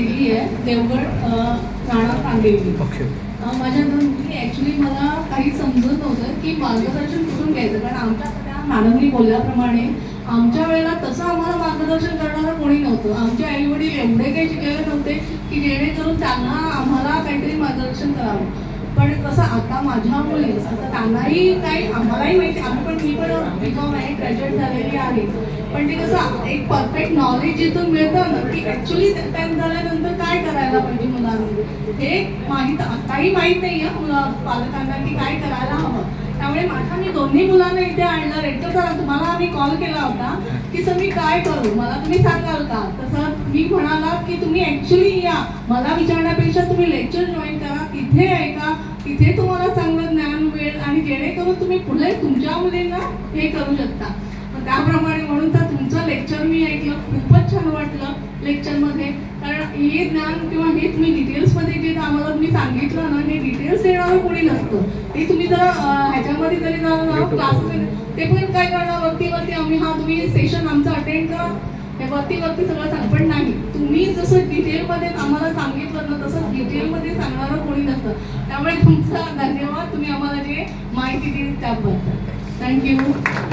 दिली आहे देवगड राणा कांदेवी. ओके. माझ्या घरी ॲक्च्युली मला काही समजत नव्हतं की मार्गदर्शन कुठून घ्यायचं. कारण आमच्या त्या मॅडमनी बोलल्याप्रमाणे आमच्या वेळेला तसं आम्हाला मार्गदर्शन करणारं कोणी नव्हतं. आमचे आई वडील एवढे काही शिकलेले नव्हते की जेणेकरून त्यांना आम्हाला काहीतरी मार्गदर्शन करावं. पण कसं आता माझ्या मुली आता त्यांनाही काही आम्हालाही माहिती आम्ही पण मी पण ग्रॅज्युएट झालेली आहे. पण ते कसं एक परफेक्ट नॉलेज जिथून मिळतं ना की ॲक्च्युली टेन्थ झाल्यानंतर काय करायला पाहिजे मुलांनी? हे माहीत आताही माहीत नाही आहे मुला पालकांना की काय करायला हवं. त्यामुळे माझ्या मी दोन्ही मुलांना इथे आणलं रेक्टर सर तुम्हाला आम्ही कॉल केला होता की सर मी काय करू? मला तुम्ही सांगाल का? तर सर मी म्हणाला की तुम्ही ॲक्च्युली या. मला विचारण्यापेक्षा तुम्ही लेक्चर जॉईन करा. तिथे ऐका तिथे तुम्हाला चांगलं जेणेकरून तुम्ही पुढे तुमच्या मुलींना हे करू शकता. त्याप्रमाणे म्हणून तर तुमचं लेक्चर मी ऐकलं खूपच छान वाटलं लेक्चरमध्ये कारण हे ज्ञान किंवा हे तुम्ही डिटेल्समध्ये जे आम्हाला तुम्ही सांगितलं ना हे डिटेल्स देणारं कोणी नसतं. ते तुम्ही जर ह्याच्यामध्ये जरी जर क्लास ते पण काय करणार? वरती वरती आम्ही हा तुम्ही सेशन आमचं अटेंड करा. हे वरती वरती सगळं सांग. पण नाही तुम्ही जसं डिटेलमध्ये आम्हाला सांगितलं ना तसं डिटेलमध्ये सांगणारं कोणी नसतं. त्यामुळे तुमचा धन्यवाद. तुम्ही आम्हाला जे